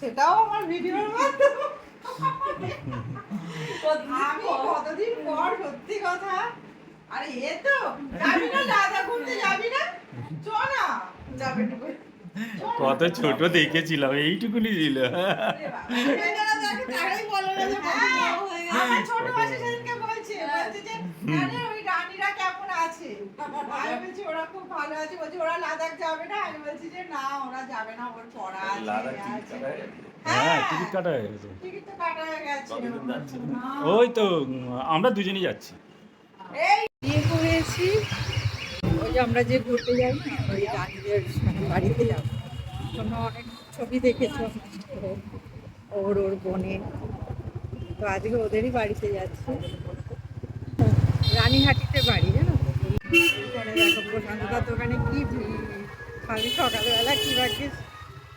সেটাও আমার ভিডিওর মাধ্যমে। আমি কতদিন পর সত্যি কথা? আরে এ তো যাবি না দাদা ঘুরতে যাবি না? চ না। যাবে কত ছোট দেখেছিলাম এইটুকুনি ছিল ছোট বলছে, বলছে যে, "জানো ওই রানীরা কেমন আছে?" আমি বলছি, "ওরা খুব ভালো আছে।" বলছে, "ওরা লাদাখ যাবে না?" আমি বলছি যে, "না, ওরা যাবে না, ওর পড়া আছে, লাদাখ আছে।" কাটা হয়ে? হ্যাঁ টিকিট কাটা হয়ে গেছে টিকিট তো কাটা গেছে। কতদিন যাচ্ছে? ওই তো আমরা দুজনেই যাচ্ছি এই বিয়ে করেছি ওই আমরা যে ঘুরতে যাই না ওই রানীদের বাড়িতে যাব তোমরা অনেক ছবি দেখেছ ওর ওর বোনে তো আজকে ওদেরই বাড়িতে যাচ্ছি রানীহাটিতে বাড়ি জানো দেখো প্রশান্তদার দোকানে কি ভিড়? আমি সকালবেলা কি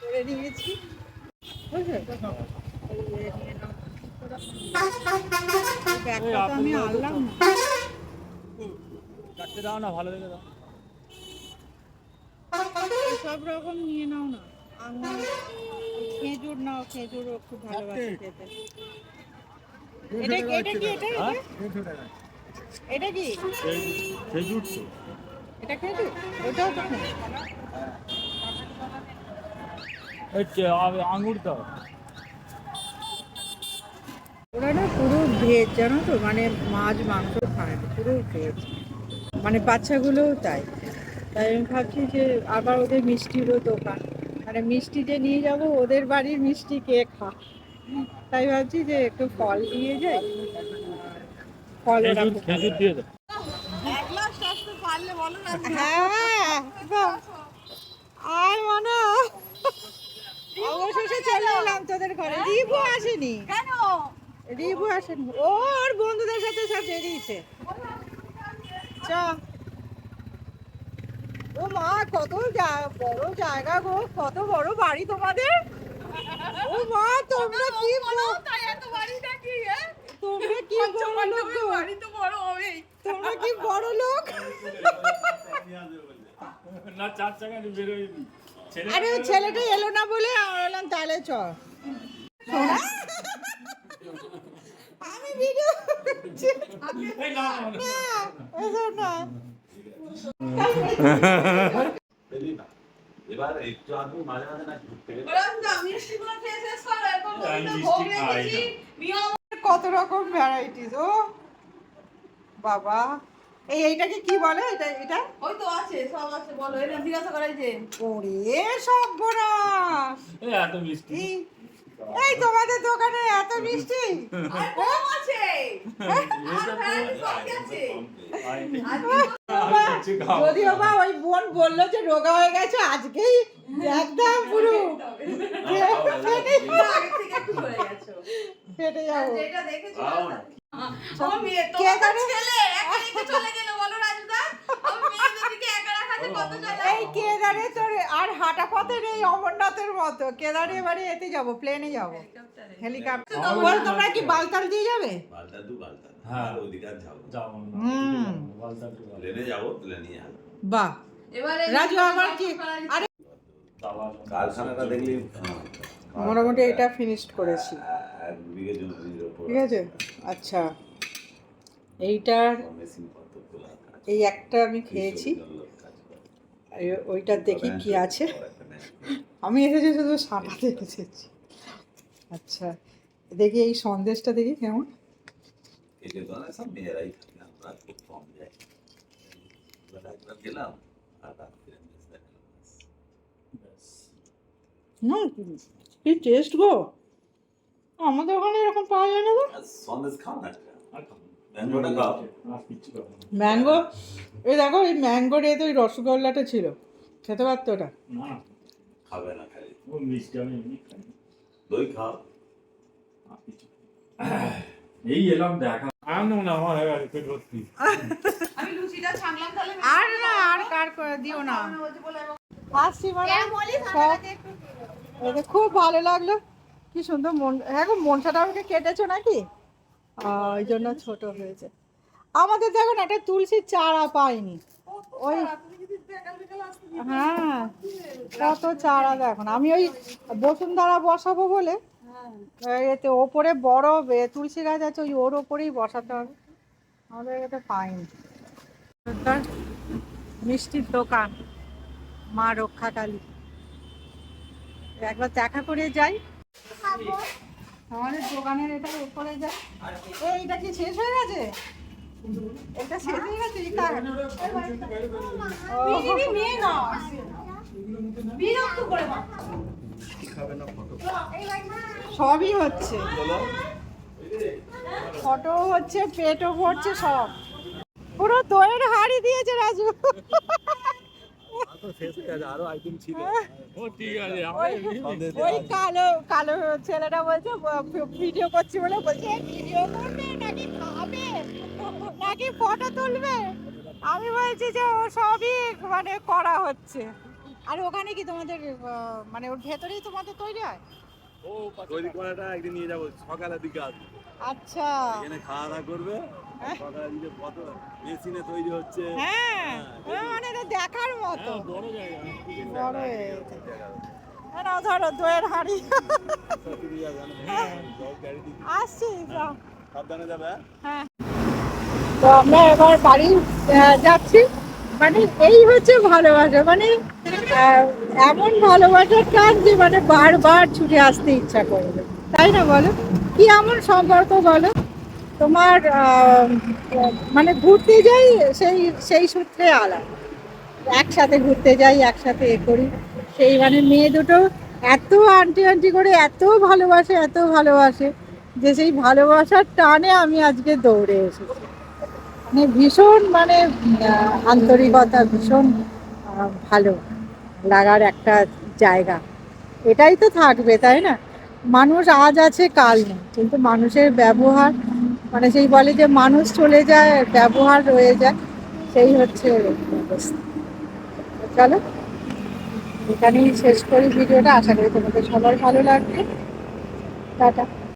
করে নিয়েছি। ব্যাগটা তো আমি আনলাম না। দাও না ভালো দেখে দাও। সব রকম নিয়ে নাও না। আঙুর খেজুর নাও খেজুরও খুব ভালোবাসে খেতে। এটা কি- এটা কি এটা হ্যাঁ? এটা? এটা কি? খেজুর? তো এটা খেজুর ওটাও তো আঙুর দাও। ওরা না পুরো ভেজ জানো তো? মানে মাছ মাংস খায় না পুরো ভেজ। মানে বাচ্চাগুলোও তাই। তাই আমি ভাবছি যে আবার ওদের মিষ্টিরও দোকান। মানে মিষ্টি যে নিয়ে যাব ওদের বাড়ির মিষ্টি কে খা তাই ভাবছি যে একটু ফল নিয়ে যাই। খেজুর দিয়ে দাও। হ্যাঁ আর মানে। অবশেষে চলে এলাম তোদের ঘরে। রিভু আসেনি। কেন? রিভু আসেনি। ওর বন্ধুদের সাথে সব বেরিয়েছে। চ। ও মা কত বড় জায়গা গো কত বড় বাড়ি তোমাদের? ও মা তোমরা কি বলো তোমরা কি বড় লোক গো তোমরা কি বড় লোক না চার চাকা আরে ওই ছেলেটা এলো না বলে বললাম তাহলে চ। আমি ভিডিও না। এবার একটু আগে মাঝে মাঝে ঘুরতে না। কত রকম ভ্যারাইটিস ও। বাবা। এই এইটাকে কি বলে এটা এটা? ওই তো আছে সব আছে বলো এটা জিজ্ঞাসা করাই যে। ওরে সব এই এত মিষ্টি। এই তোমাদের দোকানে এত মিষ্টি? কম আছে। যদিও বা ওই বোন বলল যে রোগা হয়ে গেছে আজকেই একদম পুরো গেছো। ফেটে যাব। এই কেদারে তোর আর হাঁটা এই অমরনাথের মতো। কেদারে এবারে এতে যাব প্লেনে যাব। হেলিকপ্টার বল তোমরা কি বালতাল দিয়ে যাবে? হ্যাঁ। বাহ। রাজু আমার কি আরে মোটামুটি এটা ফিনিশড করেছি। ঠিক আছে? আচ্ছা। এইটার এই একটা আমি খেয়েছি। ওইটার দেখি কি আছে। আমি এসেছি শুধু সাঁটাতে এসেছি। আচ্ছা দেখি এই সন্দেশটা দেখি কেমন। না, কি টেস্ট গো? আমাদের ওখানে এরকম পাওয়া যায় না তো? সন্দেশ। ম্যাঙ্গোটা খাও। ম্যাঙ্গো এই দেখো এই ম্যাঙ্গোর এতে ওই রসগোল্লাটা ছিল। খেতে পারতো ওটা? না। খাবে না খালি। ও মিষ্টি আমি। দই খাও আর না। এই এলাম দেখা। আর না আমার হয়ে আমি লুচিটা তাহলে। আর না আর কার করে দিও না। আসছি মানে খুব ভালো লাগল। কি সুন্দর মন হ্যাঁ গো, মনসাটা আমাকে কেটেছো নাকি? ওই জন্য ছোট হয়েছে। আমাদের দেখো না, একটা তুলসীর চারা পাইনি। ওই হ্যাঁ কত চারা দেখুন আমি ওই বসুন্ধরা বসাবো বলে এতে ওপরে বড় তুলসী গাছ আছে, ওই ওর ওপরেই বসাতে হবে। আমাদের এতে পাইনি। মিষ্টির দোকান, মা রক্ষাকালী। একবার দেখা করে যাই। আমাদের দোকানের এটা উপরে এই, এইটা কি শেষ হয়ে গেছে? এটা শেষ হয়ে গেছে এটা। সবই হচ্ছে। ফটো হচ্ছে পেটও ভরছে সব। পুরো দইয়ের হাড়ি দিয়েছে রাজু। ও ঠিক আছে ওই কালো কালো ছেলেটা বলছে ভিডিও করছি বলে বলছে ভিডিও করবে? নাকি খাবে? নাকি ফটো তুলবে? আমি বলছি যে ও সবই মানে করা হচ্ছে। আর ওখানে কি তোমাদের মানে ওর ভেতরেই তোমাদের তৈরি হয়? তৈরি করাটা একদিন নিয়ে যাব সকালের দিকে আসবে। আচ্ছা। এখানে খাওয়া দাওয়া করবে হ্যাঁ। সকালের দিকে কত মেশিনে তৈরি হচ্ছে। হ্যাঁ মতো বড় না ধরো দইয়ের হাঁড়ি। দিতে আসছি সাবধানে যাবে হ্যাঁ? হ্যাঁ। তো আমরা এবার বাড়ি যাচ্ছি। মানে এই হচ্ছে ভালোবাসা মানে এমন ভালোবাসার টান যে মানে বারবার ছুটে আসতে ইচ্ছা করবে? তাই না বলো? কি এমন সম্পর্ক বলো? তোমার আহ, মানে ঘুরতে যাই সেই সেই সূত্রে আলাদা। একসাথে ঘুরতে যাই, একসাথে এ করি। সেই মানে মেয়ে দুটো এত আন্টি আন্টি করে, এত ভালোবাসে এত ভালোবাসে যে সেই ভালোবাসার টানে আমি আজকে দৌড়ে এসেছি। মানে ভীষণ মানে আন্তরিকতা, ভীষণ ভালো লাগার একটা জায়গা। এটাই তো থাকবে, তাই না? মানুষ আজ আছে, কাল নেই। কিন্তু মানুষের ব্যবহার মানে সেই বলে যে মানুষ চলে যায়, ব্যবহার রয়ে যায়, সেই হচ্ছে অবস্থা। চলো। এখানেই শেষ করি ভিডিওটা। আশা করি তোমাদের সবার ভালো লাগবে। টাটা।